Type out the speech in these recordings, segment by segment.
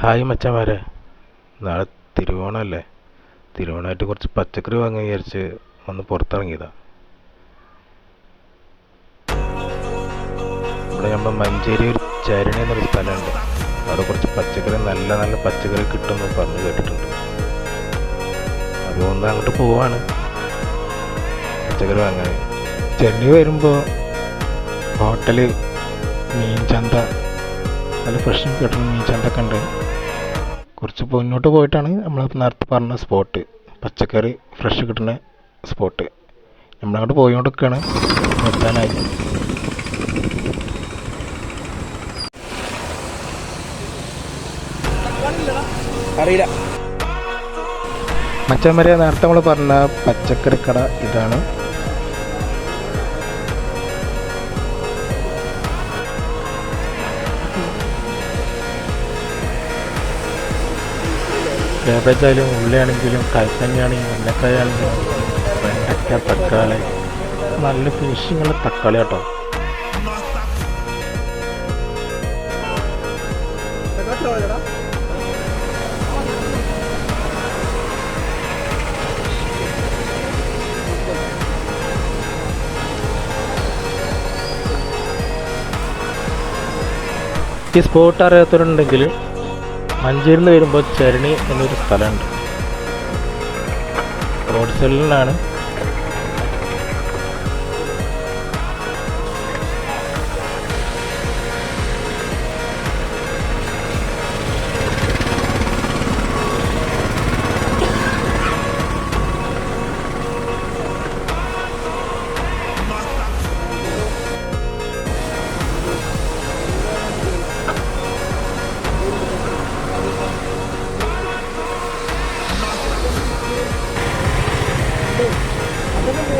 Hi മച്ചന്മാരെ നാളെ തിരുവോണമല്ലേ തിരുവോണമായിട്ട് കുറച്ച് പച്ചക്കറി വാങ്ങാൻ വിചാരിച്ച് ഒന്ന് പുറത്തിറങ്ങിയതാ. ഇവിടെ നമ്മൾ മഞ്ചേരി ഒരു ചരണി എന്നൊരു സ്ഥലമുണ്ട്. അവിടെ കുറച്ച് പച്ചക്കറി നല്ല നല്ല പച്ചക്കറി കിട്ടുമെന്ന് പറഞ്ഞു കേട്ടിട്ടുണ്ട്. അതുകൊണ്ട് അങ്ങോട്ട് പോവാണ്. പച്ചക്കറി വാങ്ങാൻ. ചെന്നൈ വരുമ്പോൾ ഹോട്ടൽ മീൻ ചന്ത നല്ല ഫ്രഷ് കിട്ടുന്ന മീൻ ചന്തയൊക്കെ ഉണ്ട്. കുറച്ച് മുന്നോട്ട് പോയിട്ടാണ് നമ്മൾ നേരത്തെ പറഞ്ഞ സ്പോട്ട് പച്ചക്കറി ഫ്രഷ് കിട്ടുന്ന സ്പോട്ട് നമ്മളങ്ങോട്ട് പോയിക്കൊണ്ടിരിക്കുകയാണ് നിർത്താനായി. അറിയില്ല. മച്ചന്മാരെ നേരത്തെ നമ്മൾ പറഞ്ഞ പച്ചക്കറി കട ഇതാണ്. ആയാലും ഉള്ളിയാണെങ്കിലും കൈപ്പങ്ങയാണെങ്കിലും ഉന്നക്കായ വെണ്ടക്ക തക്കാളി നല്ല ഫിനിഷിങ്ങുള്ള തക്കാളി കേട്ടോ. ഈ സ്പോട്ട് അറിയാത്തവരുണ്ടെങ്കിൽ മഞ്ചേരിയിൽ നിന്ന് വരുമ്പോൾ ചരണി എന്നൊരു സ്ഥലമുണ്ട്. റോഡ് സൈഡിലാണ്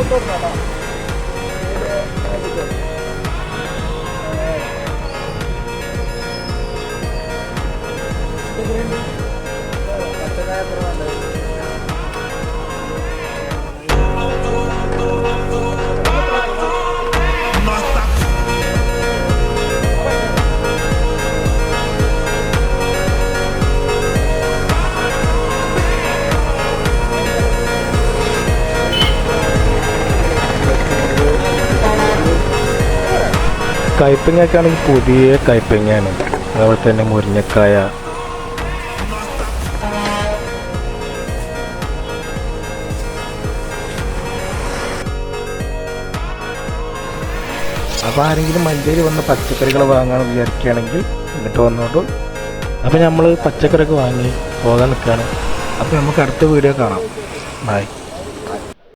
取るなら、これで、食べてる。Gracias. കയ്പങ്ങയൊക്കെ ആണെങ്കിൽ പുതിയ കയ്പങ്ങയാണ് അതുപോലെ തന്നെ മുരിങ്ങക്കായ. അപ്പോൾ ആരെങ്കിലും മഞ്ചേരി വന്ന് പച്ചക്കറികൾ വാങ്ങാൻ വിചാരിക്കുകയാണെങ്കിൽ എന്നിട്ട് വന്നോട്ടു അപ്പോൾ നമ്മൾ പച്ചക്കറിയൊക്കെ വാങ്ങി പോകാൻ നിൽക്കുകയാണ്. അപ്പോൾ നമുക്ക് അടുത്ത വീഡിയോ കാണാം. ബൈ